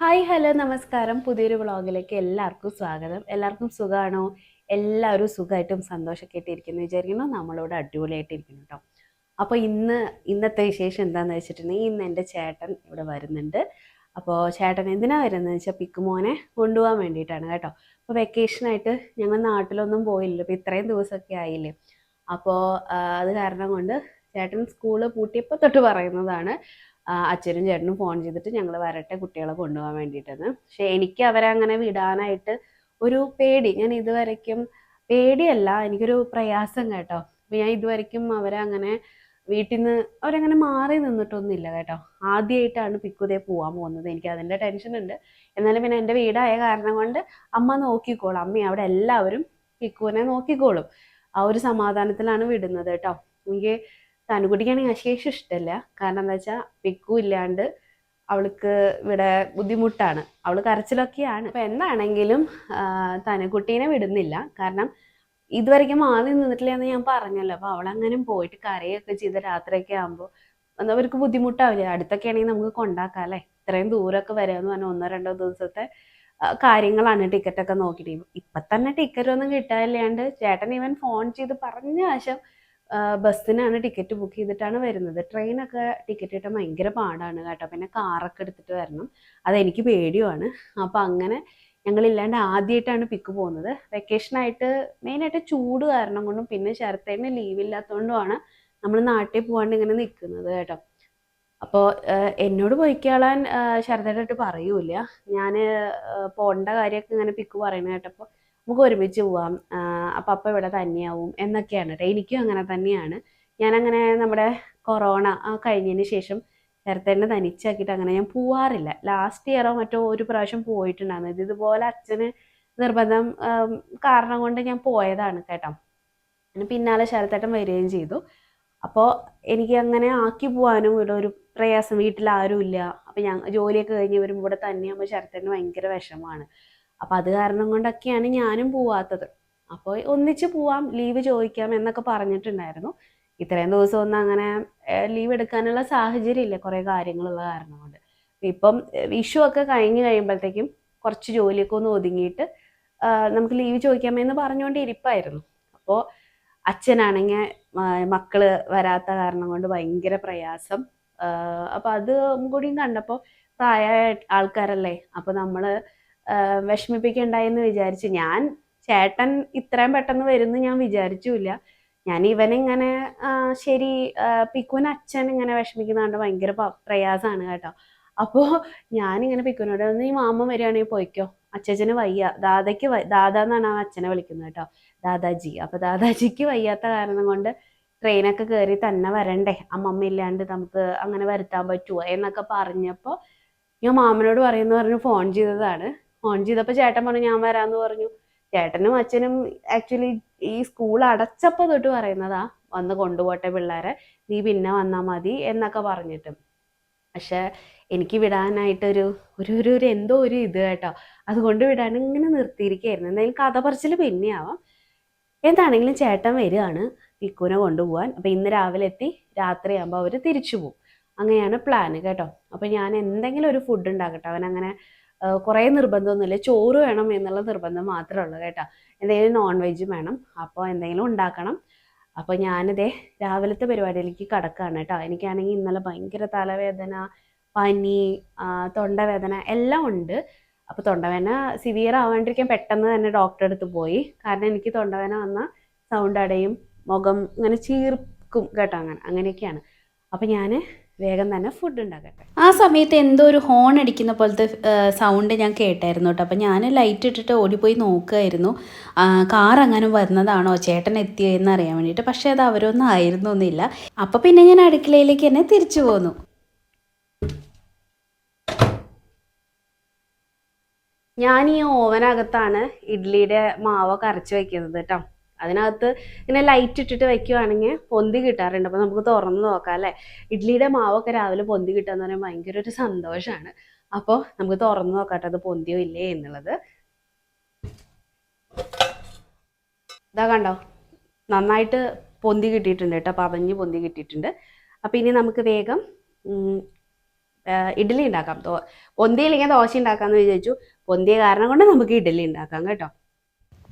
Hi hello നമസ്കാരം. പുതിയൊരു വ്ളോഗിലേക്ക് എല്ലാവർക്കും സ്വാഗതം. എല്ലാവർക്കും സുഖമാണോ എല്ലാവരും സുഖമായിട്ടും സന്തോഷമൊക്കെ ഇരിക്കുന്നു വിചാരിക്കുന്നു നമ്മളോട് അടിപൊളിയായിട്ടിരിക്കുന്നു കേട്ടോ അപ്പോൾ ഇന്ന് ഇന്നത്തെ വിശേഷം എന്താണെന്ന് വെച്ചിട്ടുണ്ടെങ്കിൽ ഇന്ന് എന്റെ ചേട്ടൻ ഇവിടെ വരുന്നുണ്ട്. അപ്പോൾ ചേട്ടൻ എന്തിനാണ് വരുന്നത് വെച്ചാൽ പിക്കുമോനെ കൊണ്ടുപോകാൻ വേണ്ടിയിട്ടാണ് കേട്ടോ. അപ്പോൾ വെക്കേഷനായിട്ട് ഞങ്ങൾ നാട്ടിലൊന്നും പോയില്ല ഇപ്പോൾ ഇത്രയും ദിവസമൊക്കെ ആയില്ലേ. അപ്പോൾ അത് കാരണം കൊണ്ട് ചേട്ടൻ സ്കൂൾ പൂട്ടിയപ്പോൾ തൊട്ട് പറയുന്നതാണ്. അച്ഛനും ചേട്ടനും ഫോൺ ചെയ്തിട്ട് ഞങ്ങൾ വരട്ടെ കുട്ടികളെ കൊണ്ടുപോകാൻ വേണ്ടിയിട്ടെന്ന്. പക്ഷെ എനിക്ക് അവരെ അങ്ങനെ വിടാനായിട്ട് ഒരു പേടി. ഞാൻ ഇതുവരയ്ക്കും പേടിയല്ല എനിക്കൊരു പ്രയാസം കേട്ടോ. ഞാൻ ഇതുവരയ്ക്കും അവരെ അങ്ങനെ വീട്ടിൽ നിന്ന് അവരങ്ങനെ മാറി നിന്നിട്ടൊന്നുമില്ല കേട്ടോ. ആദ്യമായിട്ടാണ് പിക്കുതേ പോകാൻ പോകുന്നത്. എനിക്ക് അതിന്റെ ടെൻഷൻ ഉണ്ട്. എന്നാലും പിന്നെ എന്റെ വീടായ കാരണം കൊണ്ട് അമ്മ നോക്കിക്കോളും. അമ്മ അവിടെ എല്ലാവരും പിക്കുവിനെ നോക്കിക്കോളും. ആ ഒരു സമാധാനത്തിലാണ് വിടുന്നത് കേട്ടോ. എനിക്ക് തനുകുട്ടിക്കാണെങ്കിൽ അശേഷം ഇഷ്ടമല്ല കാരണം എന്താ വെച്ചാൽ പിക്കു ഇല്ലാണ്ട് അവൾക്ക് ഇവിടെ ബുദ്ധിമുട്ടാണ്. അവൾ കരച്ചിലൊക്കെയാണ്. അപ്പം എന്താണെങ്കിലും ആ, തനുകുട്ടീനെ വിടുന്നില്ല. കാരണം ഇതുവരെയ്ക്കും മാറി നിന്നിട്ടില്ല എന്ന് ഞാൻ പറഞ്ഞല്ലോ. അപ്പോൾ അവളങ്ങനെ പോയിട്ട് കരയൊക്കെ ചെയ്ത രാത്രിയൊക്കെ ആകുമ്പോൾ എന്താ അവർക്ക് ബുദ്ധിമുട്ടാവില്ല? അടുത്തൊക്കെ ആണെങ്കിൽ നമുക്ക് കൊണ്ടാക്കാം അല്ലേ? ഇത്രയും ദൂരമൊക്കെ വരാമെന്ന് പറഞ്ഞാൽ ഒന്നോ രണ്ടോ ദിവസത്തെ കാര്യങ്ങളാണ് ടിക്കറ്റൊക്കെ നോക്കിയിട്ട്. ഇപ്പം തന്നെ ടിക്കറ്റ് ഒന്നും കിട്ടാനില്ലാണ്ട് ചേട്ടൻ ഇവൻ ഫോൺ ചെയ്ത് പറഞ്ഞ ആശം ബസ്സിനാണ് ടിക്കറ്റ് ബുക്ക് ചെയ്തിട്ടാണ് വരുന്നത്. ട്രെയിനൊക്കെ ടിക്കറ്റ് കിട്ടാൻ ഭയങ്കര പാടാണ് കേട്ടോ. പിന്നെ കാറൊക്കെ എടുത്തിട്ട് വരണം. അതെനിക്ക് പേടിയുമാണ്. അപ്പം അങ്ങനെ ഞങ്ങളില്ലാണ്ട് ആദ്യമായിട്ടാണ് പിക്ക് പോകുന്നത്. വെക്കേഷനായിട്ട് മെയിനായിട്ട് ചൂട് കാരണം കൊണ്ടും പിന്നെ ശരത്തേന് ലീവ് ഇല്ലാത്തതുകൊണ്ടുമാണ് നമ്മൾ നാട്ടിൽ പോകാണ്ട് ഇങ്ങനെ നിൽക്കുന്നത് കേട്ടോ. അപ്പോൾ എന്നോട് പോയിക്കളാൻ ശരതേട്ടായിട്ട് പറയൂല ഞാൻ പോകേണ്ട കാര്യമൊക്കെ ഇങ്ങനെ പിക്ക് പറയണ കേട്ടപ്പോൾ നമുക്ക് ഒരുമിച്ച് പോവാം. അപ്പം അപ്പം ഇവിടെ തന്നെയാവും എന്നൊക്കെയാണ്. കേട്ടോ എനിക്കും അങ്ങനെ തന്നെയാണ്. ഞാനങ്ങനെ നമ്മുടെ കൊറോണ കഴിഞ്ഞതിന് ശേഷം നേരത്തെ ചേർത്തേനെ തനിച്ചാക്കിയിട്ട് അങ്ങനെ ഞാൻ പോവാറില്ല. ലാസ്റ്റ് ഇയറോ മറ്റോ ഒരു പ്രാവശ്യം പോയിട്ടുണ്ടായിരുന്നു. ഇത് ഇതുപോലെ അച്ഛന് നിർബന്ധം കാരണം കൊണ്ട് ഞാൻ പോയതാണ് കേട്ടോ. പിന്നാലെ ശരത്തേട്ടൻ വരികയും ചെയ്തു. അപ്പോൾ എനിക്ക് അങ്ങനെ ആക്കി പോകാനും ഇവിടെ ഒരു പ്രയാസം. വീട്ടിൽ ആരും ഇല്ല അപ്പം ഞാൻ ജോലിയൊക്കെ കഴിഞ്ഞ് വരുമ്പോൾ ഇവിടെ തന്നെയാകുമ്പോൾ ശരത്തേട്ടന് ഭയങ്കര വിഷമമാണ്. അപ്പം അത് കാരണം കൊണ്ടൊക്കെയാണ് ഞാനും പോവാത്തത്. അപ്പോൾ ഒന്നിച്ച് പോവാം ലീവ് ചോദിക്കാം എന്നൊക്കെ പറഞ്ഞിട്ടുണ്ടായിരുന്നു. ഇത്രയും ദിവസം ഒന്നും അങ്ങനെ ലീവ് എടുക്കാനുള്ള സാഹചര്യം ഇല്ല കുറേ കാര്യങ്ങളുള്ള കാരണം കൊണ്ട്. ഇപ്പം വിഷു ഒക്കെ കഴിഞ്ഞ് കഴിയുമ്പോഴത്തേക്കും കുറച്ച് ജോലിയൊക്കെ ഒന്ന് ഒതുങ്ങിയിട്ട് നമുക്ക് ലീവ് ചോദിക്കാമെന്ന് പറഞ്ഞുകൊണ്ട് ഇരിപ്പായിരുന്നു. അപ്പോൾ അച്ഛനാണെങ്കിൽ മക്കൾ വരാത്ത കാരണം കൊണ്ട് ഭയങ്കര പ്രയാസം. അപ്പം അത് കൂടിയും കണ്ടപ്പോൾ പ്രായ ആൾക്കാരല്ലേ അപ്പോൾ നമ്മൾ വിഷമിപ്പിക്കണ്ടായെന്ന് വിചാരിച്ചു ഞാൻ ചേട്ടൻ ഇത്രയും പെട്ടെന്ന് വരുമെന്ന് ഞാൻ വിചാരിച്ചില്ല. ഞാൻ ഇവനിങ്ങനെ ശരി പിക്കുവിന് അച്ഛൻ ഇങ്ങനെ വിഷമിക്കുന്ന കണ്ട് ഭയങ്കര പ്രയാസമാണ് കേട്ടോ. അപ്പോൾ ഞാനിങ്ങനെ പിക്കുവിനോട് നീ മാമ വരികയാണെങ്കിൽ പോയിക്കോ. അച്ഛച്ചന് വയ്യ. ദാദയ്ക്ക് ദാദ എന്നാണ് ആ അച്ഛനെ വിളിക്കുന്നത് കേട്ടോ. ദാദാജി. അപ്പോൾ ദാദാജിക്ക് വയ്യാത്ത കാരണം കൊണ്ട് ട്രെയിനൊക്കെ കയറി തന്നെ വരണ്ടേ. അമ്മമ്മ ഇല്ലാണ്ട് നമുക്ക് അങ്ങനെ വരുത്താൻ പറ്റുമോ എന്നൊക്കെ പറഞ്ഞപ്പോൾ ഞാൻ മാമനോട് പറയുന്നു പറഞ്ഞു ഫോൺ ചെയ്തതാണ്. ഫോൺ ചെയ്തപ്പോൾ ചേട്ടൻ പറഞ്ഞു ഞാൻ വരാന്ന് പറഞ്ഞു. ചേട്ടനും അച്ഛനും ആക്ച്വലി ഈ സ്കൂൾ അടച്ചപ്പോൾ തൊട്ട് പറയുന്നതാ വന്ന് കൊണ്ടുപോട്ടെ പിള്ളേരെ നീ പിന്നെ വന്നാ മതി എന്നൊക്കെ പറഞ്ഞിട്ട്. പക്ഷെ എനിക്ക് വിടാനായിട്ടൊരു ഒരു ഒരു ഒരു എന്തോ ഒരു ഇത് കേട്ടോ. അതുകൊണ്ട് വിടാൻ ഇങ്ങനെ നിർത്തിയിരിക്കുകയായിരുന്നു. എന്തായാലും കഥ പറച്ചിൽ പിന്നെയാവാം. എന്താണെങ്കിലും ചേട്ടൻ വരികയാണ് ഇക്കുനെ കൊണ്ടുപോകാൻ അപ്പം ഇന്ന് രാവിലെ എത്തി രാത്രിയാകുമ്പോൾ അവർ തിരിച്ചു പോകും അങ്ങനെയാണ് പ്ലാന് കേട്ടോ. അപ്പം ഞാൻ എന്തെങ്കിലും ഒരു ഫുഡ് ഉണ്ടാക്കട്ടെ. അവൻ അങ്ങനെ കുറേ നിർബന്ധമൊന്നുമില്ല ചോറ് വേണം എന്നുള്ള നിർബന്ധം മാത്രമേ ഉള്ളൂ കേട്ടോ. എന്തെങ്കിലും നോൺ വെജും വേണം. അപ്പോൾ എന്തെങ്കിലും ഉണ്ടാക്കണം. അപ്പോൾ ഞാനിതേ രാവിലത്തെ പരിപാടിയിലേക്ക് കടക്കുകയാണ് കേട്ടോ. എനിക്കാണെങ്കിൽ ഇന്നലെ ഭയങ്കര തലവേദന പനി തൊണ്ടവേദന എല്ലാം ഉണ്ട്. അപ്പോൾ തൊണ്ടവേദന സിവിയർ ആവാണ്ടിരിക്കാൻ പെട്ടെന്ന് തന്നെ ഡോക്ടറെ അടുത്ത് പോയി. കാരണം എനിക്ക് തൊണ്ടവേദന വന്ന സൗണ്ട് അടയും മുഖം ഇങ്ങനെ ചീർക്കും കേട്ടോ. അങ്ങനെ അങ്ങനെയൊക്കെയാണ്. അപ്പോൾ ഞാൻ വേഗം തന്നെ ഫുഡ് ഉണ്ടാക്കട്ടെ. ആ സമയത്ത് എന്തോ ഒരു ഹോൺ അടിക്കുന്ന പോലത്തെ സൗണ്ട് ഞാൻ കേട്ടായിരുന്നു കേട്ടോ. അപ്പം ഞാൻ ലൈറ്റ് ഇട്ടിട്ട് ഓടിപ്പോയി നോക്കുമായിരുന്നു കാർ അങ്ങനെ വന്നതാണോ? ചേട്ടൻ എത്തിയോ എന്ന് അറിയാൻ വേണ്ടിയിട്ട്. പക്ഷേ അത് അവരൊന്നും ആയിരുന്നൊന്നുമില്ല അപ്പം പിന്നെ ഞാൻ അടുക്കളയിലേക്ക് തന്നെ തിരിച്ചു പോന്നു. ഞാൻ ഈ ഓവനകത്താണ് ഇഡ്ഡലിയുടെ മാവൊക്കെ അരച്ച് വെക്കുന്നത് കേട്ടോ. അതിനകത്ത് ഇങ്ങനെ ലൈറ്റ് ഇട്ടിട്ട് വെക്കുവാണെങ്കിൽ പൊന്തി കിട്ടാറുണ്ട്. അപ്പോൾ നമുക്ക് തുറന്ന് നോക്കാം അല്ലേ? ഇഡ്ഡലിയുടെ മാവൊക്കെ രാവിലെ പൊന്തി കിട്ടുക എന്ന് പറയുമ്പോൾ ഭയങ്കര ഒരു സന്തോഷമാണ് അപ്പോൾ നമുക്ക് തുറന്ന് നോക്കാട്ടെ അത് പൊന്തിയോ ഇല്ലേ എന്നുള്ളത്. ഇതാ കണ്ടോ? നന്നായിട്ട് പൊന്തി കിട്ടിയിട്ടുണ്ട് കേട്ടോ പതഞ്ഞ് പൊന്തി കിട്ടിയിട്ടുണ്ട്. അപ്പോൾ ഇനി നമുക്ക് വേഗം ഇഡ്ഡലി ഉണ്ടാക്കാം. പൊന്തിയിൽ പൊന്തിയില്ലെങ്കിൽ ദോശ ഉണ്ടാക്കാമെന്ന് വിചാരിച്ചു. പൊന്തിയ കാരണം കൊണ്ട് നമുക്ക് ഇഡ്ഡലി ഉണ്ടാക്കാം കേട്ടോ.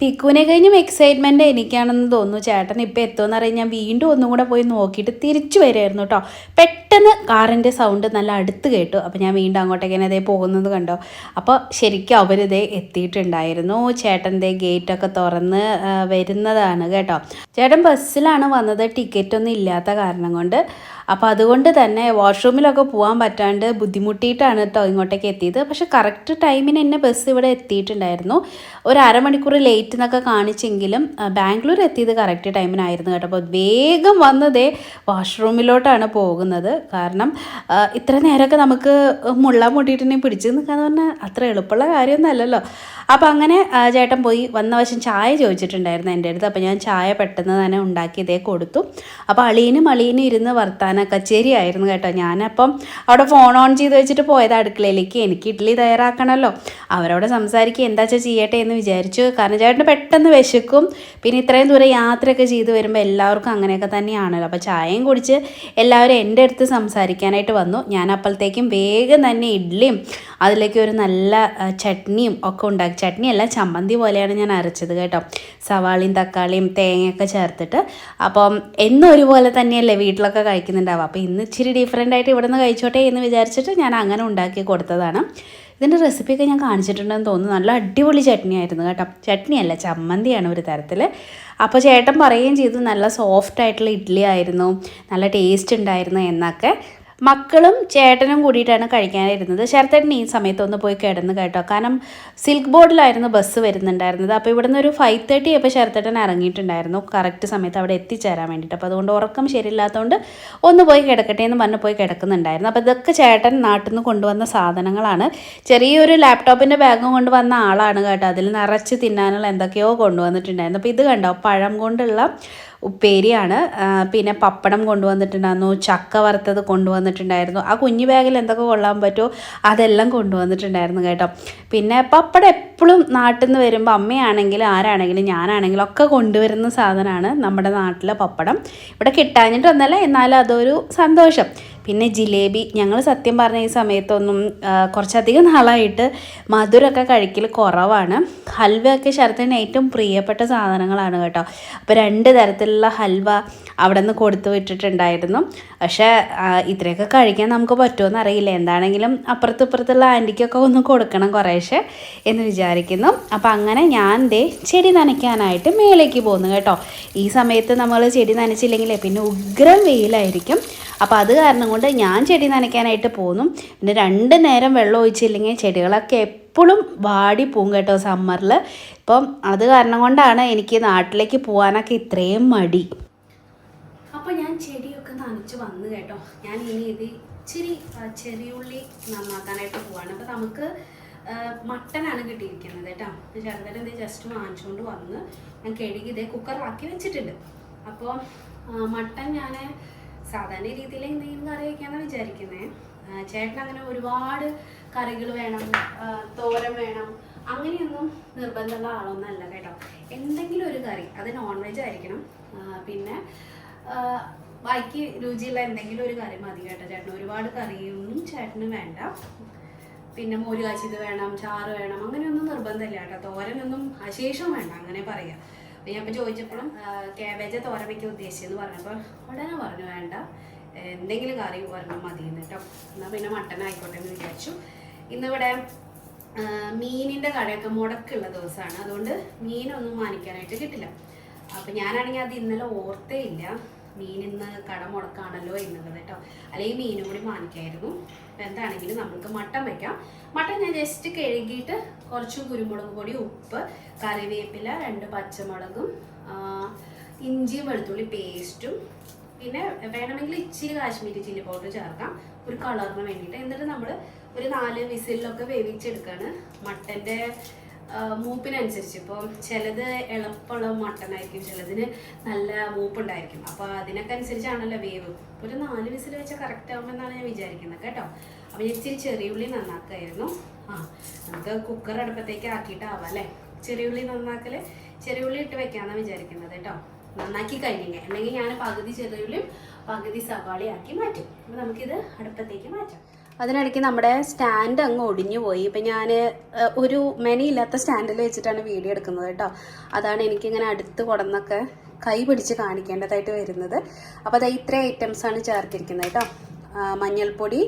പിക്കുവിനെ കഴിഞ്ഞും എക്സൈറ്റ്മെന്റ് എനിക്കാണെന്ന് തോന്നുന്നു. ചേട്ടൻ ഇപ്പോൾ എത്തുമെന്ന് അറിയാൻ ഞാൻ വീണ്ടും ഒന്നും കൂടെ പോയി നോക്കിയിട്ട് തിരിച്ചു വരുമായിരുന്നു കേട്ടോ. പെട്ടെന്ന് കാറിന്റെ സൗണ്ട് നല്ല അടുത്ത് കേട്ടു. അപ്പോൾ ഞാൻ വീണ്ടും അങ്ങോട്ടേക്ക് ഇതേ പോകുന്നത് കണ്ടോ? അപ്പോൾ ശരിക്കും അവരിതേ എത്തിയിട്ടുണ്ടായിരുന്നു. ചേട്ടന്റെ ഗേറ്റൊക്കെ തുറന്ന് വരുന്നതാണ് കേട്ടോ. ചേട്ടൻ ബസ്സിലാണ് വന്നത്. ടിക്കറ്റൊന്നും ഇല്ലാത്ത കാരണം കൊണ്ട്. അപ്പോൾ അതുകൊണ്ട് തന്നെ വാഷ്റൂമിലൊക്കെ പോകാൻ പറ്റാണ്ട് ബുദ്ധിമുട്ടിയിട്ടാണ് കേട്ടോ ഇങ്ങോട്ടേക്ക് എത്തിയത്. പക്ഷേ കറക്റ്റ് ടൈമിന് എന്നെ ബസ് ഇവിടെ എത്തിയിട്ടുണ്ടായിരുന്നു. ഒരു അരമണിക്കൂർ ലേറ്റ് എന്നൊക്കെ കാണിച്ചെങ്കിലും ബാംഗ്ലൂർ എത്തിയത് കറക്റ്റ് ടൈമിനായിരുന്നു കേട്ടോ. അപ്പോൾ വേഗം വന്നതേ വാഷ്റൂമിലോട്ടാണ് പോകുന്നത്. കാരണം ഇത്ര നേരമൊക്കെ നമുക്ക് മുള്ള മുട്ടിയിട്ടുണ്ടെങ്കിൽ പിടിച്ച് നിൽക്കാന്ന് പറഞ്ഞാൽ അത്ര എളുപ്പമുള്ള കാര്യമൊന്നും അല്ലല്ലോ. അപ്പോൾ അങ്ങനെ ചേട്ടൻ പോയി വന്ന വശം ചായ ചോദിച്ചിട്ടുണ്ടായിരുന്നു എന്റെ അടുത്ത്. അപ്പോൾ ഞാൻ ചായ പെട്ടെന്ന് തന്നെ ഉണ്ടാക്കി ഇതേ കൊടുത്തു. അപ്പോൾ അളീനും അളീനും ഇരുന്ന് വർത്താന കച്ചേരി ആയിരുന്നു കേട്ടോ. ഞാനപ്പം അവിടെ ഫോൺ ഓൺ ചെയ്ത് വെച്ചിട്ട് പോയത് അടുക്കളയിലേക്ക്. എനിക്ക് ഇഡ്ഡലി തയ്യാറാക്കണമല്ലോ. അവരോട് സംസാരിക്കുക എന്താ വെച്ചാൽ ചെയ്യട്ടെ? എന്ന് വിചാരിച്ചു. കാരണം ചേട്ടന് പെട്ടെന്ന് വിശക്കും. പിന്നെ ഇത്രയും ദൂരം യാത്രയൊക്കെ ചെയ്ത് വരുമ്പോൾ എല്ലാവർക്കും അങ്ങനെയൊക്കെ തന്നെയാണല്ലോ. അപ്പോൾ ചായയും കുടിച്ച് എല്ലാവരും എന്റെ അടുത്ത് സംസാരിക്കാനായിട്ട് വന്നു. ഞാൻ അപ്പോഴത്തേക്കും വേഗം തന്നെ ഇഡ്ഡലിയും അതിലേക്ക് ഒരു നല്ല ചട്നിയും ഒക്കെ ഉണ്ടാക്കി. ചട്നിയല്ല ചമ്മന്തി പോലെയാണ് ഞാൻ അരച്ചത് കേട്ടോ. സവാളയും തക്കാളിയും തേങ്ങയൊക്കെ ചേർത്തിട്ട്. അപ്പം എന്നും ഒരുപോലെ തന്നെയല്ലേ വീട്ടിലൊക്കെ കഴിക്കുന്നുണ്ടാവുക അപ്പോൾ ഇന്ന് ഇച്ചിരി ഡിഫറെന്റ് ആയിട്ട് ഇവിടെ നിന്ന് കഴിച്ചോട്ടെ എന്ന് വിചാരിച്ചിട്ട് ഞാൻ അങ്ങനെ ഉണ്ടാക്കി കൊടുത്തതാണ്. ഇതിന്റെ റെസിപ്പിയൊക്കെ ഞാൻ കാണിച്ചിട്ടുണ്ടെന്ന് തോന്നുന്നു. നല്ല അടിപൊളി ചട്നിയായിരുന്നു കേട്ടോ. ചട്നിയല്ല ചമ്മന്തിയാണ് ഒരു തരത്തിൽ അപ്പോൾ ചേട്ടൻ പറയുകയും ചെയ്തു നല്ല സോഫ്റ്റ് ആയിട്ടുള്ള ഇഡ്ഡലി ആയിരുന്നു നല്ല ടേസ്റ്റ് ഉണ്ടായിരുന്നു എന്നൊക്കെ. മക്കളും ചേട്ടനും കൂടിയിട്ടാണ് കഴിക്കാനിരുന്നത്. ശരത്തേട്ടൻ ഈ സമയത്ത് ഒന്ന് പോയി കിടന്ന് കേട്ടോ. കാരണം സിൽക്ക് ബോർഡിലായിരുന്നു ബസ് വരുന്നുണ്ടായിരുന്നത്. അപ്പോൾ ഇവിടുന്ന് ഒരു ഫൈവ് തേർട്ടി ആയപ്പോൾ ശരത്തേട്ടൻ ഇറങ്ങിയിട്ടുണ്ടായിരുന്നു. കറക്റ്റ് സമയത്ത് അവിടെ എത്തിച്ചേരാൻ വേണ്ടിയിട്ട്. അപ്പോൾ അതുകൊണ്ട് ഉറക്കം ശരിയില്ലാത്തതുകൊണ്ട് ഒന്ന് പോയി കിടക്കട്ടെ എന്ന് പറഞ്ഞ് പോയി കിടക്കുന്നുണ്ടായിരുന്നു. അപ്പോൾ ഇതൊക്കെ ചേട്ടൻ നാട്ടിൽ നിന്ന് കൊണ്ടുവന്ന സാധനങ്ങളാണ്. ചെറിയൊരു ലാപ്ടോപ്പിന്റെ ബാഗും കൊണ്ട് വന്ന ആളാണ് കേട്ടോ. അതിൽ നിറച്ച് തിന്നാനുള്ള എന്തൊക്കെയോ കൊണ്ടുവന്നിട്ടുണ്ടായിരുന്നു. അപ്പോൾ ഇത് കണ്ടോ? പഴം കൊണ്ടുള്ള ഉപ്പേരിയാണ്. പിന്നെ പപ്പടം കൊണ്ടുവന്നിട്ടുണ്ടായിരുന്നു ചക്ക വറുത്തത് കൊണ്ടുവന്നിട്ടുണ്ടായിരുന്നു. ആ കുഞ്ഞു ബാഗിൽ എന്തൊക്കെ കൊള്ളാൻ പറ്റുമോ അതെല്ലാം കൊണ്ടുവന്നിട്ടുണ്ടായിരുന്നു കേട്ടോ. പിന്നെ പപ്പടം എപ്പോഴും നാട്ടിൽ നിന്ന് വരുമ്പോൾ അമ്മയാണെങ്കിലും ആരാണെങ്കിലും ഞാനാണെങ്കിലും ഒക്കെ കൊണ്ടുവരുന്ന സാധനമാണ് നമ്മുടെ നാട്ടിലെ പപ്പടം. ഇവിടെ കിട്ടാഞ്ഞിട്ടൊന്നല്ല എന്നാലും അതൊരു സന്തോഷം. പിന്നെ ജിലേബി ഞങ്ങൾ സത്യം പറഞ്ഞ ഈ സമയത്തൊന്നും കുറച്ചധികം നാളായിട്ട് മധുരമൊക്കെ കഴിക്കൽ കുറവാണ്. ഹൽവയൊക്കെ ശരത്തിന് ഏറ്റവും പ്രിയപ്പെട്ട സാധനങ്ങളാണ് കേട്ടോ. അപ്പോൾ രണ്ട് തരത്തിലുള്ള ഹൽവ അവിടെ നിന്ന് കൊടുത്തു വിട്ടിട്ടുണ്ടായിരുന്നു. പക്ഷേ ഇത്രയൊക്കെ കഴിക്കാൻ നമുക്ക് പറ്റുമെന്ന് അറിയില്ല. എന്താണെങ്കിലും അപ്പുറത്ത് ഇപ്പുറത്തുള്ള ആന്റിക്കൊക്കെ ഒന്ന് കൊടുക്കണം കുറേശ്ശെ എന്ന് വിചാരിക്കുന്നു. അപ്പോൾ അങ്ങനെ ഞാൻ ദേ ചെടി നനയ്ക്കാനായിട്ട് മേലേക്ക് പോകുന്നു കേട്ടോ. ഈ സമയത്ത് നമ്മൾ ചെടി നനച്ചില്ലെങ്കിൽ പിന്നെ ഉഗ്രം വെയിലായിരിക്കും. അപ്പോൾ അത് കാരണം കൊണ്ട് ഞാൻ ചെടി നനയ്ക്കാനായിട്ട് പോന്നു പിന്നെ രണ്ട് നേരം വെള്ളം ഒഴിച്ചില്ലെങ്കിൽ ചെടികളൊക്കെ എപ്പോഴും വാടി പോകും കേട്ടോ സമ്മറിൽ. ഇപ്പം അത് കാരണം കൊണ്ടാണ് എനിക്ക് നാട്ടിലേക്ക് പോകാനൊക്കെ ഇത്രയും മടി. അപ്പോൾ ഞാൻ ചെടിയൊക്കെ നനച്ച് വന്നു കേട്ടോ. ഞാൻ ഇനി ഇത് ഇച്ചിരി ചെറിയ ചെറിയുള്ളി നന്നാക്കാനായിട്ട് പോവാണ്. അപ്പോൾ നമുക്ക് മട്ടനാണ് കിട്ടിയിരിക്കുന്നത് കേട്ടോ. ചെറുതരം ഇത് ജസ്റ്റ് വാങ്ങിച്ചുകൊണ്ട് വന്ന് ഞാൻ കഴുകി ഇതേ കുക്കറിലാക്കി വെച്ചിട്ടുണ്ട്. അപ്പോൾ മട്ടൻ ഞാൻ സാധാരണ രീതിയിൽ എന്തെങ്കിലും കറി വയ്ക്കാമെന്ന് വിചാരിക്കുന്നത് ചേട്ടൻ അങ്ങനെ ഒരുപാട് കറികൾ വേണം തോരൻ വേണം അങ്ങനെയൊന്നും നിർബന്ധമുള്ള ആളൊന്നും അല്ല കേട്ടോ. എന്തെങ്കിലും ഒരു കറി അത് നോൺ വെജ് ആയിരിക്കണം പിന്നെ ബാക്കി രുചിയുള്ള എന്തെങ്കിലും ഒരു കറി മതി കേട്ടോ ചേട്ടൻ ഒരുപാട് കറിയൊന്നും ചേട്ടന് വേണ്ട. പിന്നെ മോര് കാച്ചിത് വേണം ചാറ് വേണം അങ്ങനെയൊന്നും നിർബന്ധമില്ല കേട്ടോ. തോരനൊന്നും അശേഷം വേണ്ട അങ്ങനെ പറയാം. ഞാൻ ചോദിച്ചപ്പോഴും ക്യാബേജ് തോര വയ്ക്കാൻ ഉദ്ദേശിച്ചെന്ന് പറഞ്ഞപ്പോൾ ഉടനെ പറഞ്ഞു വേണ്ട എന്തെങ്കിലും കറി ഒരെണ്ണം മതി എന്ന് കേട്ടോ എന്നാൽ പിന്നെ മട്ടൻ ആയിക്കോട്ടെ എന്ന് വിചാരിച്ചു. ഇന്നിവിടെ മീനിന്റെ കടയൊക്കെ മുടക്കുള്ള ദിവസമാണ്. അതുകൊണ്ട് മീനൊന്നും മാനിക്കാനായിട്ട് കിട്ടില്ല. അപ്പം ഞാനാണെങ്കിൽ അത് ഇന്നലെ ഓർത്തേ ഇല്ല. മീൻ ഇന്ന് കട മുടക്കാണല്ലോ എന്നുള്ളത് കേട്ടോ അല്ലെങ്കിൽ മീനും കൂടി വാങ്ങിക്കായിരുന്നു അപ്പം എന്താണെങ്കിലും നമുക്ക് മട്ടൻ വെക്കാം. മട്ടൻ ഞാൻ ജസ്റ്റ് കഴുകിയിട്ട് കുറച്ച് കുരുമുളക് പൊടി ഉപ്പ് കറിവേപ്പില രണ്ട് പച്ചമുളകും ഇഞ്ചി വെളുത്തുള്ളി പേസ്റ്റും പിന്നെ വേണമെങ്കിൽ ഇച്ചിരി കാശ്മീരി ചില്ലി പൗഡർ ചേർക്കാം. ഒരു കളറിന് വേണ്ടിയിട്ട്. എന്നിട്ട് നമ്മൾ ഒരു നാല് വിസിലൊക്കെ വേവിച്ചെടുക്കാണ് മട്ടന്റെ മൂപ്പിനനുസരിച്ച്. ഇപ്പോൾ ചിലത് എളുപ്പമുള്ള മട്ടനായിരിക്കും ചിലതിന് നല്ല മൂപ്പുണ്ടായിരിക്കും. അപ്പോൾ അതിനൊക്കെ അനുസരിച്ചാണല്ലോ വേവ്. ഒരു നാല് വിസിൽ വെച്ചാൽ കറക്റ്റ് ആകുമെന്നാണ് ഞാൻ വിചാരിക്കുന്നത് കേട്ടോ. അപ്പോൾ ഞാൻ ഇച്ചിരി ചെറിയുള്ളി നന്നാക്കായിരുന്നു. ആ നമുക്ക് കുക്കർ അടുപ്പത്തേക്ക് ആക്കിയിട്ടാവാം അല്ലേ? ചെറിയുള്ളി നന്നാക്കൽ ചെറിയുള്ളി ഇട്ട് വെക്കാമെന്നാണ് വിചാരിക്കുന്നത് കേട്ടോ. നന്നാക്കി കഴിഞ്ഞെങ്കിൽ അല്ലെങ്കിൽ ഞാൻ പകുതി ചെറിയുള്ളിയും പകുതി സവാളയും ആക്കി മാറ്റും. അപ്പോൾ നമുക്കിത് അടുപ്പത്തേക്ക് മാറ്റാം. അതിനിടയ്ക്ക് നമ്മുടെ സ്റ്റാൻഡ് അങ്ങ് ഒടിഞ്ഞു പോയി. ഇപ്പം ഞാൻ ഒരു മെനയില്ലാത്ത സ്റ്റാൻഡിൽ വെച്ചിട്ടാണ് വീഡിയോ എടുക്കുന്നത് കേട്ടോ. അതാണ് എനിക്കിങ്ങനെ അടുത്ത് കൊടന്നൊക്കെ കൈ പിടിച്ച് കാണിക്കേണ്ടതായിട്ട് വരുന്നത്. അപ്പോൾ അത് ഇത്രയും ഐറ്റംസാണ് ചേർത്തിരിക്കുന്നത് കേട്ടോ. മഞ്ഞൾപ്പൊടി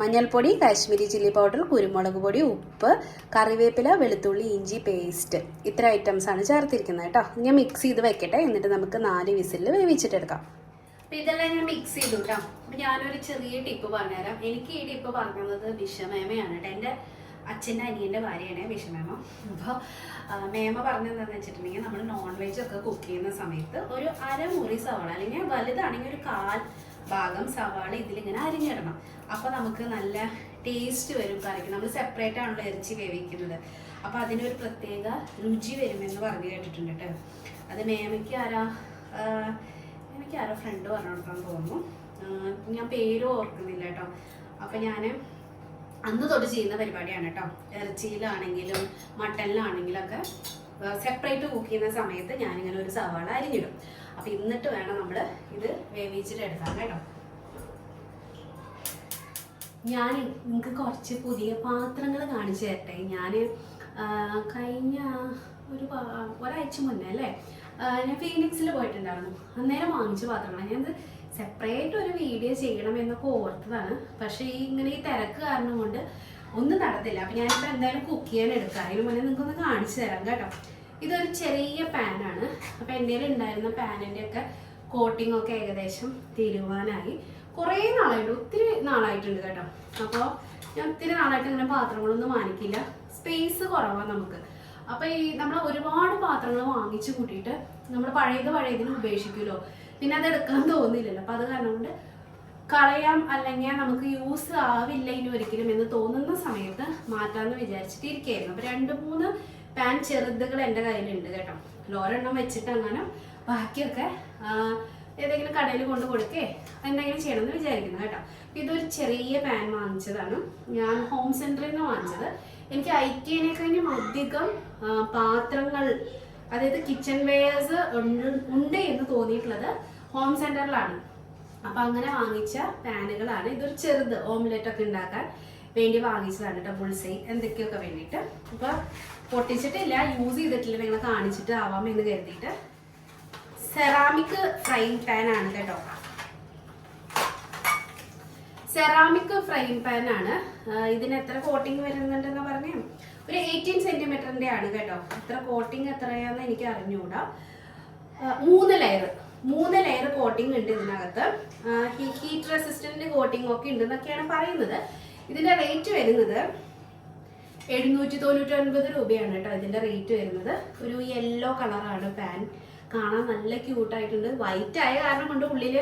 മഞ്ഞൾപ്പൊടി കാശ്മീരി ചില്ലി പൗഡർ കുരുമുളക് പൊടി ഉപ്പ് കറിവേപ്പില വെളുത്തുള്ളി ഇഞ്ചി പേസ്റ്റ്. ഇത്ര ഐറ്റംസാണ് ചേർത്തിരിക്കുന്നത് കേട്ടോ. ഞാൻ മിക്സ് ചെയ്ത് വെക്കട്ടെ. എന്നിട്ട് നമുക്ക് നാല് വിസിലിൽ വേവിച്ചിട്ടെടുക്കാം അപ്പൊ ഇതെല്ലാം ഞാൻ മിക്സ് ചെയ്തു കേട്ടോ അപ്പൊ ഞാനൊരു ചെറിയ ടിപ്പ് പറഞ്ഞുതരാം. എനിക്ക് ഈ ടിപ്പ് പറഞ്ഞത് വിഷമേമയാണ് കേട്ടോ എന്റെ അച്ഛന്റെ അനിയന്റെ ഭാര്യയാണ് വിഷമേമ അപ്പോൾ മേമ പറഞ്ഞതെന്ന് വെച്ചിട്ടുണ്ടെങ്കിൽ നമ്മൾ നോൺ വെജ് ഒക്കെ കുക്ക് ചെയ്യുന്ന സമയത്ത് ഒരു അരമുറി സവാള അല്ലെങ്കിൽ വലുതാണെങ്കിൽ ഒരു കാൽ ഭാഗം സവാള ഇതിലിങ്ങനെ അരിഞ്ഞിടണം. അപ്പോൾ നമുക്ക് നല്ല ടേസ്റ്റ് വരും കറിക്ക്. നമ്മൾ സെപ്പറേറ്റ് ആണല്ലോ ഇറച്ചി വേവിക്കുന്നത്. അപ്പോൾ അതിനൊരു പ്രത്യേക രുചി വരുമെന്ന് പറഞ്ഞു കേട്ടിട്ടുണ്ട് കേട്ടോ അത് മേമയ്ക്ക് ആരാ എനിക്ക് ആരോ ഫ്രണ്ട് പറഞ്ഞു കൊടുക്കാൻ തോന്നുന്നു ഞാൻ പേരും ഓർക്കുന്നില്ല കേട്ടോ. അപ്പം ഞാൻ അന്ന് തൊട്ട് ചെയ്യുന്ന പരിപാടിയാണ് കേട്ടോ. ഇറച്ചിയിലാണെങ്കിലും മട്ടനിലാണെങ്കിലും ഒക്കെ സെപ്പറേറ്റ് കുക്ക് ചെയ്യുന്ന സമയത്ത് ഞാനിങ്ങനെ ഒരു സവാള അരിഞ്ഞിടും. അപ്പം ഇന്നിട്ട് വേണം നമ്മൾ ഇത് വേവിച്ചിട്ട് എടുക്കാൻ കേട്ടോ. ഞാൻ നിങ്ങൾക്ക് കുറച്ച് പുതിയ പാത്രങ്ങൾ കാണിച്ചു തരട്ടെ? ഞാൻ കഴിഞ്ഞ ഒരു ഒരാഴ്ച മുന്നേ അല്ലേ? ഞാൻ ഫീനിക്സിൽ പോയിട്ടുണ്ടായിരുന്നു. അന്നേരം വാങ്ങിച്ച പാത്രങ്ങളാണ് ഞാനത് സെപ്പറേറ്റ് ഒരു വീഡിയോ ചെയ്യണം എന്നൊക്കെ ഓർത്തതാണ്. പക്ഷേ ഈ ഇങ്ങനെ ഈ തിരക്ക് കാരണം കൊണ്ട് ഒന്നും നടത്തില്ല അപ്പം ഞാനിപ്പോൾ എന്തായാലും കുക്ക് ചെയ്യാൻ എടുക്കുക അതിന് മുന്നേ നിങ്ങൾക്കൊന്ന് കാണിച്ചു തരാം കേട്ടോ. ഇതൊരു ചെറിയ പാനാണ് അപ്പം എന്റെ ഉണ്ടായിരുന്ന പാനിന്റെ ഒക്കെ കോട്ടിംഗ് ഒക്കെ ഏകദേശം തീരുവാനായി. കുറേ നാളായിട്ട് ഒത്തിരി നാളായിട്ടുണ്ട് കേട്ടോ. അപ്പോൾ ഞാൻ ഒത്തിരി നാളായിട്ട് ഇങ്ങനെ പാത്രങ്ങളൊന്നും വാങ്ങിക്കില്ല. സ്പേസ് കുറവാണ് നമുക്ക്. അപ്പോൾ ഈ നമ്മൾ ഒരുപാട് പാത്രങ്ങൾ വാങ്ങിച്ചു കൂട്ടിയിട്ട് നമ്മൾ പഴയത് പഴയതിന് ഉപേക്ഷിക്കുമല്ലോ പിന്നെ അത് എടുക്കാൻ തോന്നില്ലല്ലോ. അപ്പോൾ അത് കാരണം കൊണ്ട് കളയാം അല്ലെങ്കിൽ നമുക്ക് യൂസ് ആവില്ല ഇനി ഒരിക്കലും എന്ന് തോന്നുന്ന സമയത്ത് മാറ്റാമെന്ന് വിചാരിച്ചിട്ട് ഇരിക്കുകയായിരുന്നു അപ്പോൾ രണ്ട് മൂന്ന് പാൻ ചെറുതുകൾ എന്റെ കയ്യിലുണ്ട് കേട്ടോ. ലോരെണ്ണം വെച്ചിട്ട് അങ്ങനെ ബാക്കിയൊക്കെ ഏതെങ്കിലും കടയിൽ കൊണ്ട് കൊടുക്കേ എന്തെങ്കിലും ചെയ്യണമെന്ന് വിചാരിക്കുന്നു കേട്ടോ. അപ്പൊ ഇതൊരു ചെറിയ പാൻ വാങ്ങിച്ചതാണ്. ഞാൻ ഹോം സെന്ററിൽ നിന്ന് വാങ്ങിച്ചത്. എനിക്ക് ഐ ഐറ്റിയനേക്കാളും അധികം പാത്രങ്ങൾ അതായത് കിച്ചൺ വെയേഴ്സ് ഉണ്ട് എന്ന് തോന്നിയിട്ടുള്ളത് ഹോം സെന്ററിലാണ് അപ്പൊ അങ്ങനെ വാങ്ങിച്ച പാനുകളാണ്. ഇതൊരു ചെറുത് ഓംലെറ്റ് ഒക്കെ ഉണ്ടാക്കാൻ വേണ്ടി വാങ്ങിച്ചതാണ് കേട്ടോ ബുൾസൈ എന്തൊക്കെയൊക്കെ വേണ്ടിയിട്ട്. അപ്പൊ പൊട്ടിച്ചിട്ടില്ല യൂസ് ചെയ്തിട്ടില്ല നിങ്ങളെ കാണിച്ചിട്ട് ആവാം എന്ന് കരുതിയിട്ട്. സെറാമിക് ഫ്രൈ പാൻ ആണ് കേട്ടോ. സെറാമിക് ഫ്രെയിം പാൻ ആണ്. ഇതിന് എത്ര കോട്ടിംഗ് വരുന്നുണ്ടെന്ന് പറഞ്ഞേ? ഒരു എയ്റ്റീൻ സെന്റിമീറ്ററിന്റെ ആണ് കേട്ടോ. എത്ര കോട്ടിംഗ് എത്രയാന്ന് എനിക്ക് അറിഞ്ഞുകൂടാ. മൂന്ന് ലെയർ മൂന്ന് ലെയർ കോട്ടിംഗ് ഉണ്ട് ഇതിനകത്ത്. ഹീറ്റ് റെസിസ്റ്റന്റ് കോട്ടിംഗ് ഒക്കെ ഉണ്ട് എന്നൊക്കെയാണ് പറയുന്നത്. ഇതിന്റെ റേറ്റ് വരുന്നത് എഴുന്നൂറ്റി തൊണ്ണൂറ്റി ഒൻപത് രൂപയാണ് കേട്ടോ ഇതിന്റെ റേറ്റ് വരുന്നത്. ഒരു യെല്ലോ കളറാണ് പാൻ കാണാൻ നല്ല ക്യൂട്ടായിട്ടുണ്ട് വൈറ്റ് ആയ കാരണം കൊണ്ട് ഉള്ളിൽ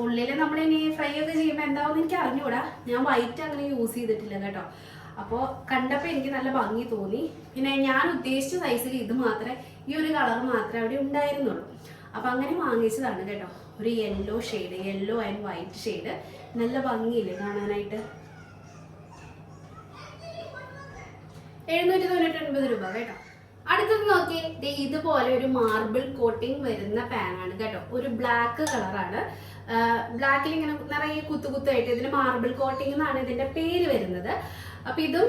ഉള്ളിൽ നമ്മൾ ഇനി ഫ്രൈ ഒക്കെ ചെയ്യുമ്പോൾ എന്താവും എനിക്ക് അറിഞ്ഞൂടാ. ഞാൻ വൈറ്റ് അങ്ങനെ യൂസ് ചെയ്തിട്ടില്ല കേട്ടോ. അപ്പോൾ കണ്ടപ്പോൾ എനിക്ക് നല്ല ഭംഗി തോന്നി. പിന്നെ ഞാൻ ഉദ്ദേശിച്ച സൈസിൽ ഇത് മാത്രമേ ഈ ഒരു കളർ മാത്രമേ അവിടെ ഉണ്ടായിരുന്നുള്ളൂ. അപ്പോൾ അങ്ങനെ വാങ്ങിച്ചതാണ് കേട്ടോ. ഒരു yellow shade yellow and white shade നല്ല ഭംഗിയില്ലേ കാണാനായിട്ട്? എഴുന്നൂറ്റി തൊണ്ണൂറ്റി ഒൻപത് രൂപ കേട്ടോ. അടുത്തത് നോക്കിയേ ഇതുപോലെ ഒരു മാർബിൾ കോട്ടിംഗ് വരുന്ന പാനാണ് കേട്ടോ. ഒരു ബ്ലാക്ക് കളറാണ് ബ്ലാക്കിൽ ഇങ്ങനെ നിറയെ കുത്തു കുത്തായിട്ട് ഇതിന് മാർബിൾ കോട്ടിംഗ് എന്നാണ് ഇതിന്റെ പേര് വരുന്നത്. അപ്പൊ ഇതും